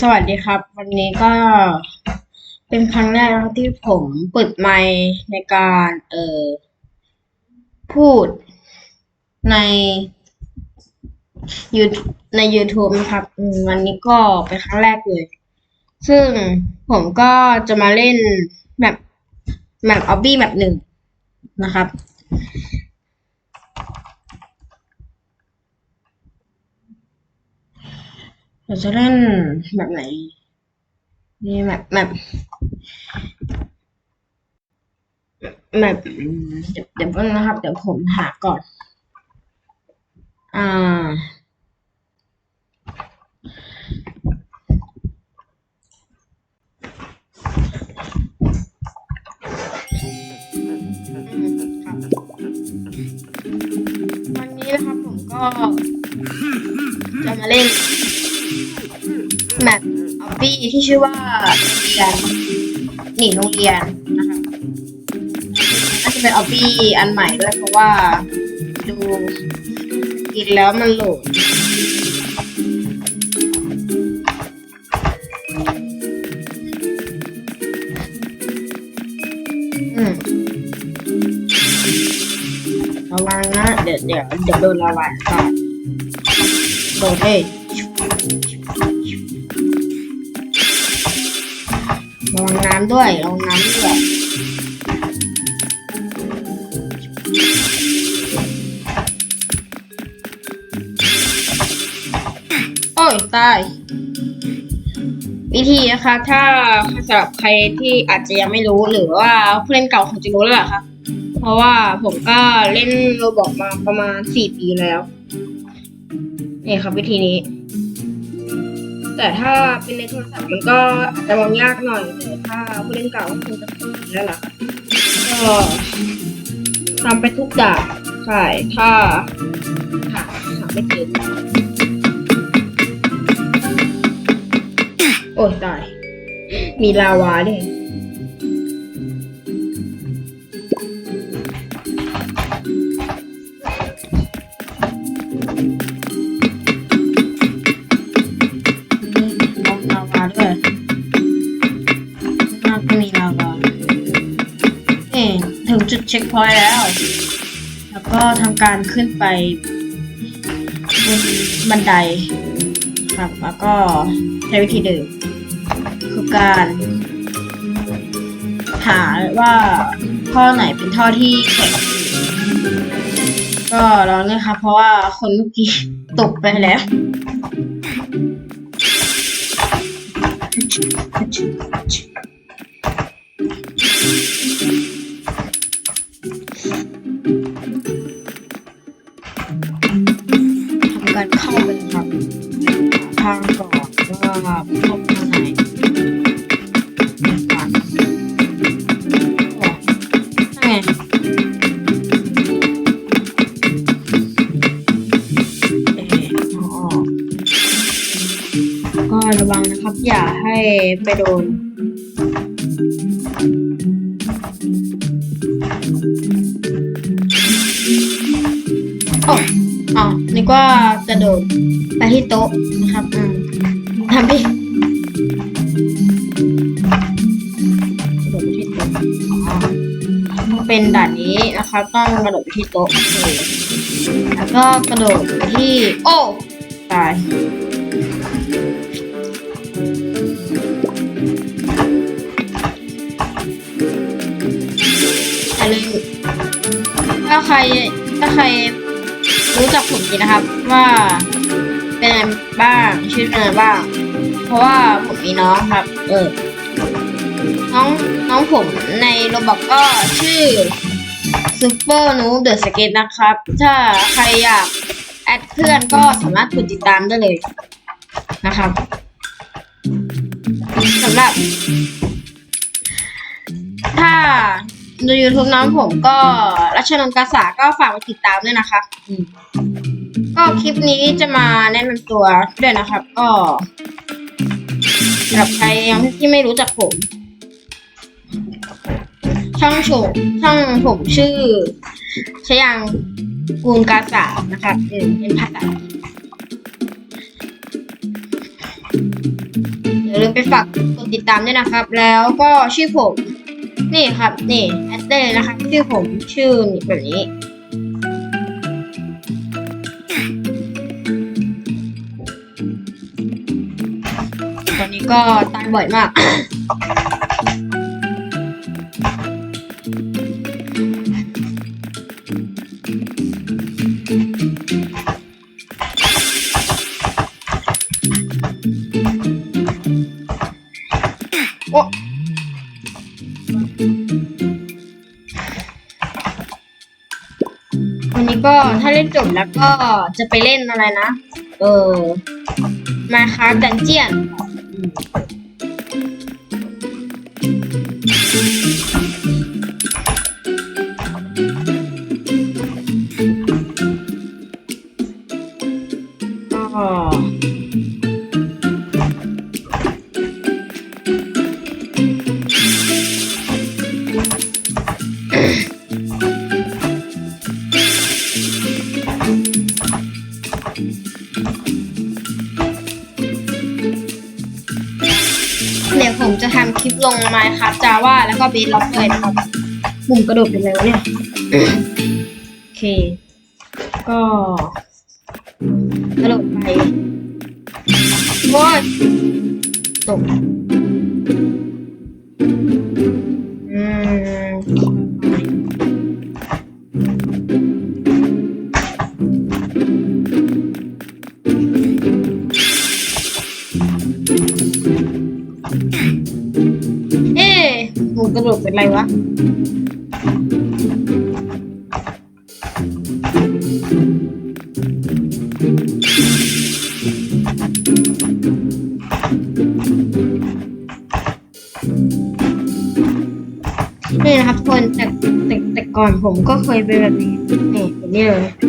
สวัสดีครับ วันนี้ก็เป็นครั้งแรกที่ผมเปิดไมค์ในการเอ่อพูดในยูใน YouTube นะครับ วันนี้ก็เป็นครั้งแรกเลย ซึ่งผมก็จะมาเล่นแบบแบบออบบี้แบบหนึ่งนะครับ เราจะเล่นแบบไหนดีแบบแบบแบบเดี๋ยวเดี๋ยวแป๊บนึงนะครับ เดี๋ยวผมหาก่อน อ่า วันนี้นะครับผมก็จะมาเล่น แมปออบบี้ที่ชื่อว่าเรียนหนีโรงเรียนนะคะน่าจะเป็นออบบี้อันใหม่ด้วยเพราะว่าดูกินแล้วมันโหลดอืมระวังนะ เดี๋ยวเดี๋ยวเดี๋ยวโดนระวังก่อนโดนเฮ้ำด้วยระวังน้ำด้วยโอ้ยตาย วิธีนะคะถ้าสำหรับใครที่อาจจะยังไม่รู้หรือว่าผู้เล่นเก่าคงจะรู้แล้วล่ะครับเพราะว่าผมก็เล่นโรบอกมาประมาณสี่ปีแล้วนี่ครับวิธีนี้ แต่ถ้าเป็นในโทรศัพท์มันก็อาจจะมองยากหน่อยแต่ถ้าผู้เล่นเก่าก็คงจะทำได้ละก็ทำไปทุกด่านใช่ถ้าหาหาไม่เจอโอ้ยตาย มีลาวาด้วย เช็คพอยต์แล้ว แล้วก็ทำการขึ้นไปบนบันไดครับแล้วก็ใช้วิธีเดิมคือการหาว่าท่อไหนเป็นท่อที่แข็งก็ลองเนี่ยครับเพราะว่าคนเมื่อกี้ตกไปแล้ว ไปโดน โอ้อ๋อนึกว่าจะโดดไปที่โต๊ะนะครับ อืมทำดิกระโดดไปที่โต๊ะอ๋อเป็นด่านนี้นะครับ ต้องกระโดดไปที่โต๊ะแล้วก็กระโดดไปที่ โอ้ ตาย ใครถ้าใครรู้จักผมดีนะครับ ว่าเป็นบ้างชื่อเป็นอะไรบ้าง เพราะว่าผมมีน้องครับ เออ น้องน้องผมในโรบอกก็ชื่อซูเปอร์นูเดอะสเก็ตนะครับ ถ้าใครอยากแอดเพื่อนก็สามารถกดติดตามได้เลยนะครับสำหรับ ถ้า ดู YouTube น้องผมก็รัชนนท์กาสาก็ฝากไปติดตามด้วยนะคะอืมก็คลิปนี้จะมาแนะนำตัวด้วยนะครับ ก็สำหรับใครยังที่ไม่รู้จักผม ช่องโฉมช่องผมชื่อชยางกูลกาสานะครับเออเป็นภาษาอังกฤษมไปฝากกดติดตามด้วยนะครับ แล้วก็ชื่อผม นี่ครับ นี่แอดเต้นะคะชื่อผมชื่อแบบนี้ ตอนนี้ก็ตายบ่อยมาก ก็ถ้าเล่นจบแล้วก็จะไปเล่นอะไรนะ เออมาคาดันเจียนก็ ผมจะทำคลิปลงมาครับจาว่าแล้วก็เบสล็อกเลยนะครับปุ่มกระโดดเป็นไรวะเนี่ยโอเค ก็กระโดดไปโว้ยตก เป็นไรวะนี่นะครับทุกคนแต่แต่แต่ก่อนผมก็เคยเป็นแบบนี้นี่แบบนี้เลย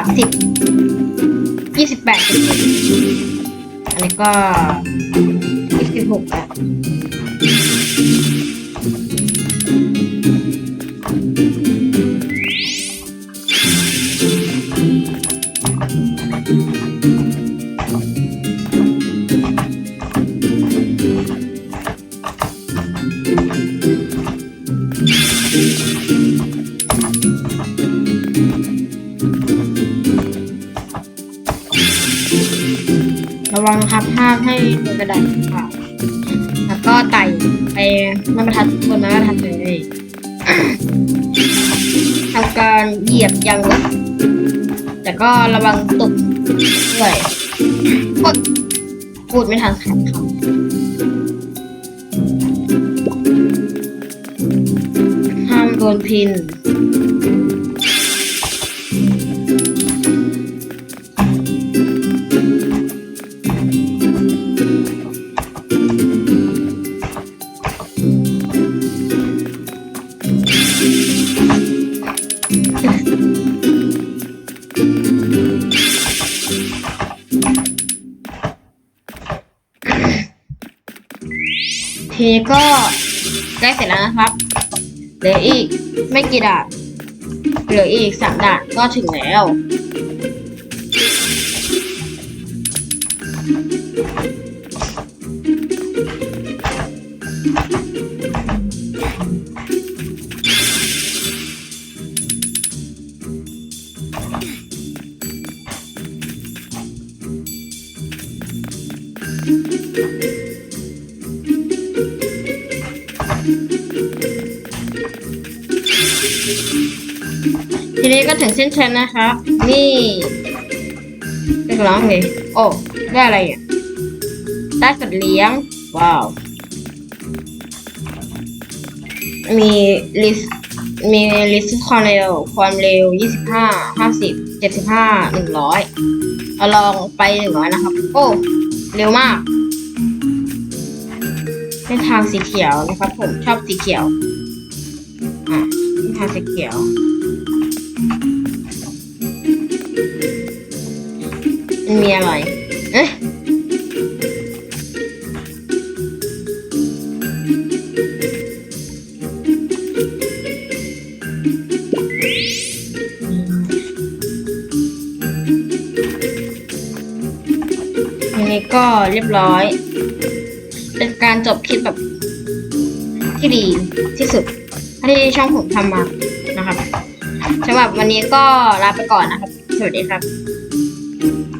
ามสิบยี่สิบแปดอันนี้ก็ยี่สิบหกอะ ระวังนะครับห้ามให้โดนกระดาษค่ะแล้วก็ไต่ไปไม้บรรทัดบนไม้บรรทัดเลยทำการเหยียบยางแต่ก็ระวังตกด้วยพูดพูดไม่ทันขาดคำห้ามโดนพิน ทีก็ใกล้เสร็จแล้วนะครับเหลืออีกไม่กี่ด่านเหลืออีกสามด่านก็ถึงแล้วที นี้ก็ถึงเส้นชัยนะคะ นี่เรียกร้องเลยโอ้ได้อะไรอะได้สัตว์เลี้ยง ว้าว มีลิสมีลิสความเร็ว ความเร็ว 25 50 75 100เราลองไป 100 นะครับ โอ้ เร็วมากเส้นทางสีเขียวนะครับ ผมชอบสีเขียว อะทางสีเขียว มันมีอะไรเอ๊ะอันนี้ก็เรียบร้อย เป็นการจบคลิปแบบที่ดีที่สุดที่ช่องผมทำมานะครับสำหรับวันนี้ก็ลาไปก่อนนะครับ สวัสดีครับ